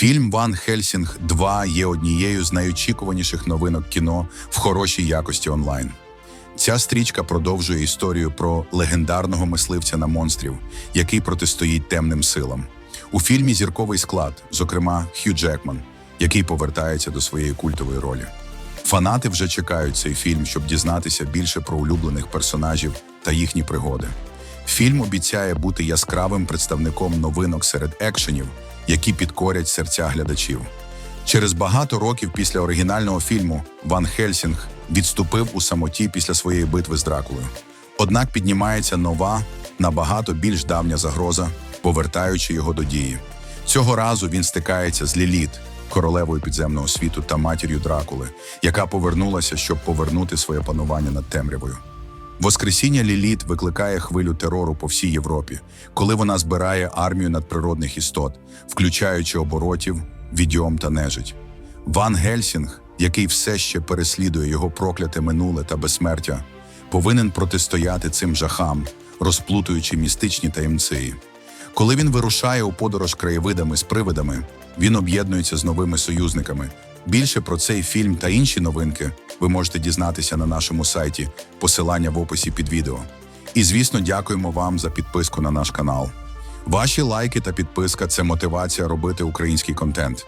Фільм Ван Хельсінг 2 є однією з найочікуваніших новинок кіно в хорошій якості онлайн. Ця стрічка продовжує історію про легендарного мисливця на монстрів, який протистоїть темним силам. У фільмі зірковий склад, зокрема Хью Джекман, який повертається до своєї культової ролі. Фанати вже чекають цей фільм, щоб дізнатися більше про улюблених персонажів та їхні пригоди. Фільм обіцяє бути яскравим представником новинок серед екшенів, які підкорять серця глядачів. Через багато років після оригінального фільму Ван Хельсінг відступив у самоті після своєї битви з Дракулою. Однак піднімається нова, набагато більш давня загроза, повертаючи його до дії. Цього разу він стикається з Ліліт, королевою підземного світу та матір'ю Дракули, яка повернулася, щоб повернути своє панування над темрявою. Воскресіння Ліліт викликає хвилю терору по всій Європі, коли вона збирає армію надприродних істот, включаючи оборотів, відьом та нежить. Ван Гельсінг, який все ще переслідує його прокляте минуле та безсмертя, повинен протистояти цим жахам, розплутуючи містичні таємниці. Коли він вирушає у подорож краєвидами з привидами, він об'єднується з новими союзниками. Більше про цей фільм та інші новинки ви можете дізнатися на нашому сайті, посилання в описі під відео. І звісно, дякуємо вам за підписку на наш канал. Ваші лайки та підписка це мотивація робити український контент.